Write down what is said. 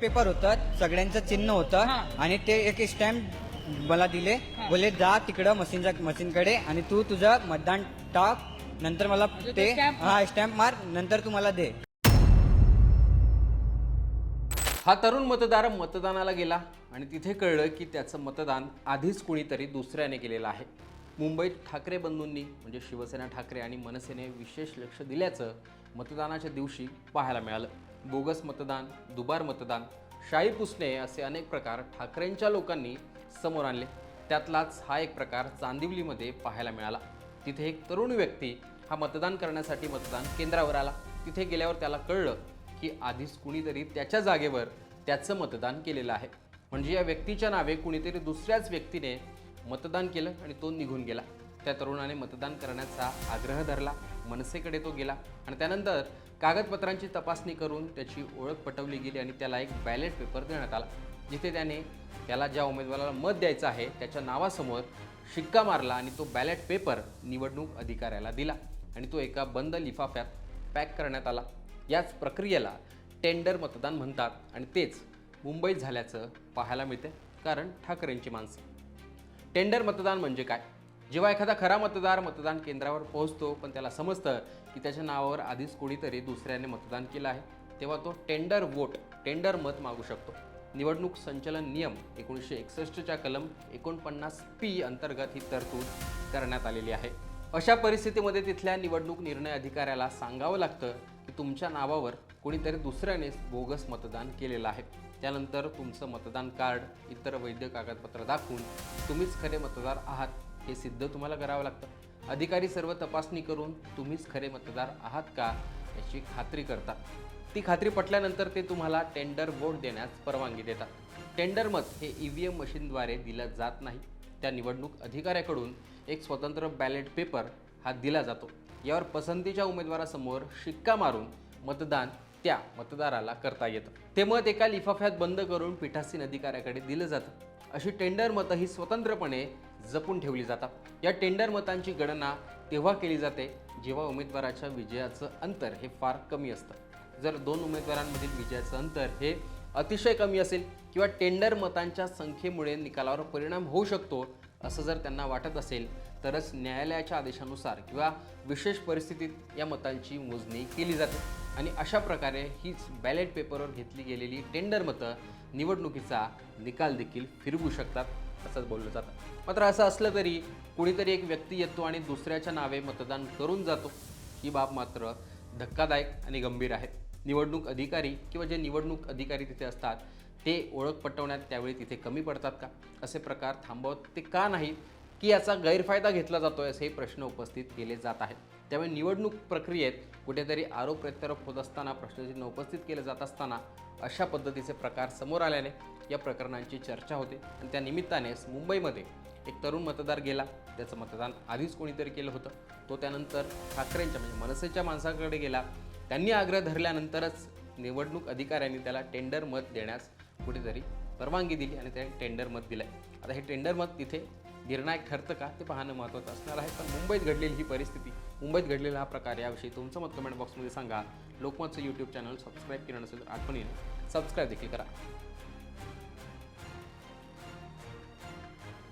Paper होतं सगळ्यांचं चिन्ह होतं हा. आणि ते एक स्टॅम्प मला दिले. बोले जा तिकडं मशीनच्या मशीनकडे आणि तू तुझं मतदान टाक नंतर मला म्हणजे तो ते stamp हा स्टॅम्प मार नंतर तू मला दे. हा तरुण मतदार मतदानाला गेला आणि तिथे कळलं की त्याचं मतदान आधीच कुणीतरी दुसऱ्याने केलेलं आहे. मुंबईत ठाकरे बंधूंनी म्हणजे शिवसेना ठाकरे आणि मनसेने विशेष लक्ष दिल्याचं मतदानाच्या दिवशी पाहायला मिळालं. बोगस मतदान दुबार मतदान शाही पुसणे असे अनेक प्रकार ठाकरेंच्या लोकांनी समोर आणले. त्यातलाच हा एक प्रकार चांदिवलीमध्ये पाहायला मिळाला. तिथे एक तरुण व्यक्ती हा मतदान करण्यासाठी मतदान केंद्रावर आला. तिथे गेल्यावर त्याला कळलं की आधीच कुणीतरी त्याच्या जागेवर त्याचं मतदान केलेलं आहे. म्हणजे या व्यक्तीच्या नावे कुणीतरी दुसऱ्याच व्यक्तीने मतदान केलं आणि तो निघून गेला. त्या तरुणाने मतदान करण्याचा आग्रह धरला. मनसेकडे तो गेला आणि त्यानंतर कागदपत्रांची तपासणी करून त्याची ओळख पटवली गेली आणि त्याला एक बॅलेट पेपर देण्यात आला जिथे त्याने त्याला ज्या उमेदवाराला मत द्यायचं आहे त्याच्या नावासमोर शिक्का मारला आणि तो बॅलेट पेपर निवडणूक अधिकाऱ्याला दिला आणि तो एका बंद लिफाफ्यात पॅक करण्यात आला. याच प्रक्रियेला टेंडर मतदान म्हणतात आणि तेच मुंबईत झाल्याचं पाहायला मिळते कारण ठाकरेंची माणसं. टेंडर मतदान म्हणजे काय? जेव्हा एखादा खरा मतदार मतदान केंद्रावर पोहोचतो पण त्याला समजतं की त्याच्या नावावर आधीच कोणीतरी दुसऱ्याने मतदान केलं आहे तेव्हा तो टेंडर वोट टेंडर मत मागू शकतो. निवडणूक संचलन नियम एकोणीसशे एकसष्टच्या कलम एकोणपन्नास पी अंतर्गत ही तरतूद करण्यात आलेली आहे. अशा परिस्थितीमध्ये तिथल्या निवडणूक निर्णय अधिकाऱ्याला सांगावं लागतं की तुमच्या नावावर कोणीतरी दुसऱ्याने बोगस मतदान केलेलं आहे. त्यानंतर तुमचं मतदान कार्ड इतर वैद्य कागदपत्र दाखवून तुम्हीच खरे मतदार आहात. हे सिद्ध तुम्हाला करावं लागतं. अधिकारी सर्व तपासणी करून तुम्हीच खरे मतदार आहात का याची खात्री करतात ती खात्री पटल्यानंतर ते तुम्हाला टेंडर वोट देण्यास परवानगी देतात. टेंडर मत हे ई व्ही एम मशीनद्वारे दिलं जात नाही. त्या निवडणूक अधिकाऱ्याकडून एक स्वतंत्र बॅलेट पेपर हा दिला जातो. यावर पसंतीच्या उमेदवारासमोर शिक्का मारून मतदान त्या मतदाराला करता येतं. ते मत एका लिफाफ्यात बंद करून पीठासीन अधिकाऱ्याकडे दिलं जातं. अशी टेंडर मतं ही स्वतंत्रपणे जपून ठेवली जातात. या टेंडर मतांची गणना तेव्हा केली जाते जेव्हा उमेदवाराच्या विजयाचं अंतर हे फार कमी असतं. जर दोन उमेदवारांमधील विजयाचं अंतर हे अतिशय कमी असेल किंवा टेंडर मतांच्या संख्येमुळे निकालावर परिणाम होऊ शकतो असं जर त्यांना वाटत असेल तरच न्यायालयाच्या आदेशानुसार किंवा विशेष परिस्थितीत या मतांची मोजणी केली जाते. आणि अशा प्रकारे हीच बॅलेट पेपरवर घेतली गेलेली टेंडर मतं निवडणुकीचा निकाल देखील फिरवू शकतात असंच बोललं जातं. मात्र असं असलं तरी कुणीतरी एक व्यक्ती येतो आणि दुसऱ्याच्या नावे मतदान करून जातो. ही बाब मात्र धक्कादायक आणि गंभीर आहे. निवडणूक अधिकारी किंवा जे निवडणूक अधिकारी तिथे असतात ते ओळख पटवण्यात त्यावेळी तिथे कमी पडतात का? असे प्रकार थांबवत ते का नाहीत? की याचा गैरफायदा घेतला जातोय असे प्रश्न उपस्थित केले जात आहेत. त्यामुळे निवडणूक प्रक्रियेत कुठेतरी आरोप प्रत्यारोप होत असताना प्रश्नचिन्ह उपस्थित केले जात असताना अशा पद्धतीचे प्रकार समोर आल्याने या प्रकरणांची चर्चा होते आणि त्या निमित्तानेच मुंबईमध्ये एक तरुण मतदार गेला. त्याचं मतदान आधीच कोणीतरी केलं होतं. तो त्यानंतर ठाकरेंच्या म्हणजे मनसेच्या माणसाकडे गेला. त्यांनी आग्रह धरल्यानंतरच निवडणूक अधिकाऱ्यांनी त्याला टेंडर मत देण्यास कुठेतरी परवानगी दिली आणि त्याने टेंडर मत दिलं आता हे टेंडर मत तिथे निर्णायक ठरतं का? ते पाहणं महत्त्वाचं असणार आहे. पण मुंबईत घडलेली ही परिस्थिती मुंबईत घडलेला हा प्रकार याविषयी तुमचं मत कमेंट बॉक्समध्ये सांगा. लोकमतचं यूट्यूब चॅनल सबस्क्राईब केलं नसेल तर आठवणीने सबस्क्राईब देखील करा.